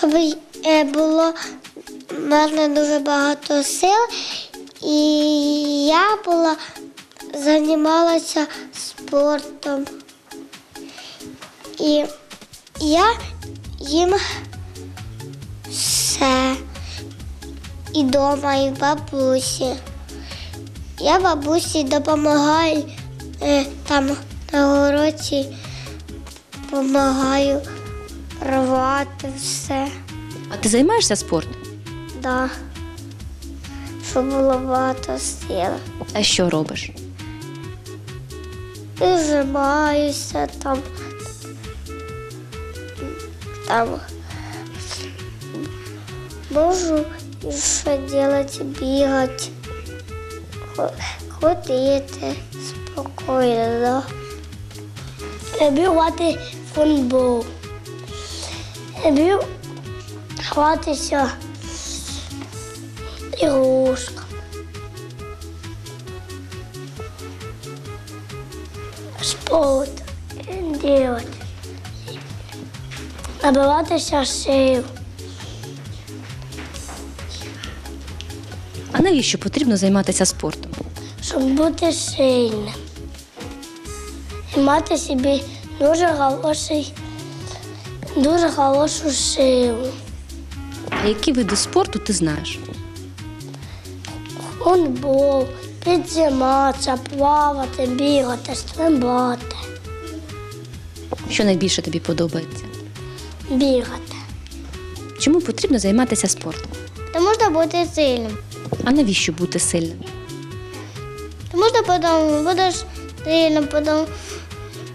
щоб е, було в мене дуже багато сил, і я була займалася спортом. І я їм все. І вдома, і бабусі. Я бабусі допомагаю е, там на городі, допомагаю рвати все. А ти займаєшся спортом? Да. Щоб було багато сил. А що робиш? Займаюся там. Там можу ще робити, бігати, ходити спокійно. В футбол. Люблю гратися ігрушками. спорт делать. Набиватися сил. А навіщо потрібно займатися спортом? щоб бути сильним. І мати собі дуже хороший, дуже хорошу силу. А які види спорту ти знаєш? Футбол, підзиматися, плавати, бігати, стрибати, Що найбільше тобі подобається? бігати. Чому потрібно займатися спортом? Ти можна бути сильним. А навіщо бути сильним? Тому що потім будеш сильним, потім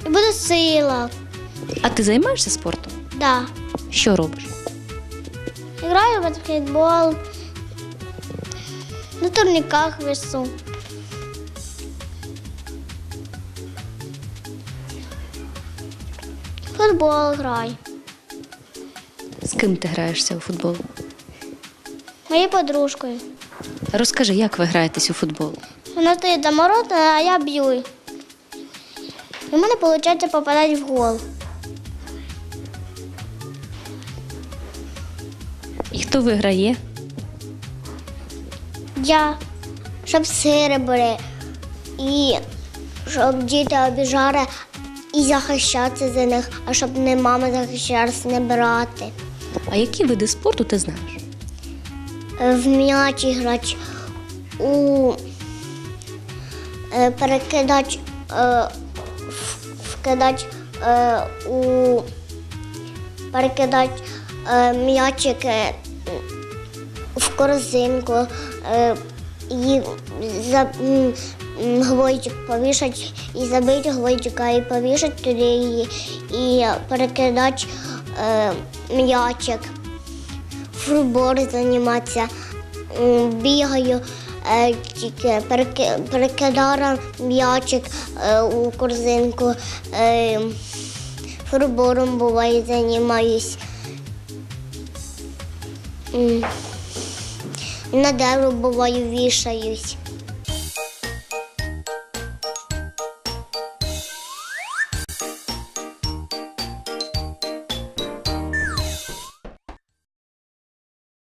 і буде сила. А ти займаєшся спортом? Да. Що робиш? Играю в баскетбол. На турниках весу. Футбол граю. З ким ти граєшся у футбол? Моєю подружкою. Розкажи, як ви граєтесь у футбол? Вона стоїть за морота, а я б'ю. І в мене виходить попадати в гол. Хто виграє? Я, щоб сири були. І щоб діти обіжали і захищатися за них, а щоб не мама захищалася, не брати. А які види спорту ти знаєш? В м'яч грати, у е, перекидати, е, в- вкидати е, у перекидати е, м'ячик е, в корзинку е, і за гвоздик повішати і забити гвоздика і повішати туди її і перекидати е, м'ячик футбол займатися, бігаю, е, тільки переки- перекидала м'ячик е, у корзинку, е, футболом буває займаюсь. На дерево буваю вішаюсь.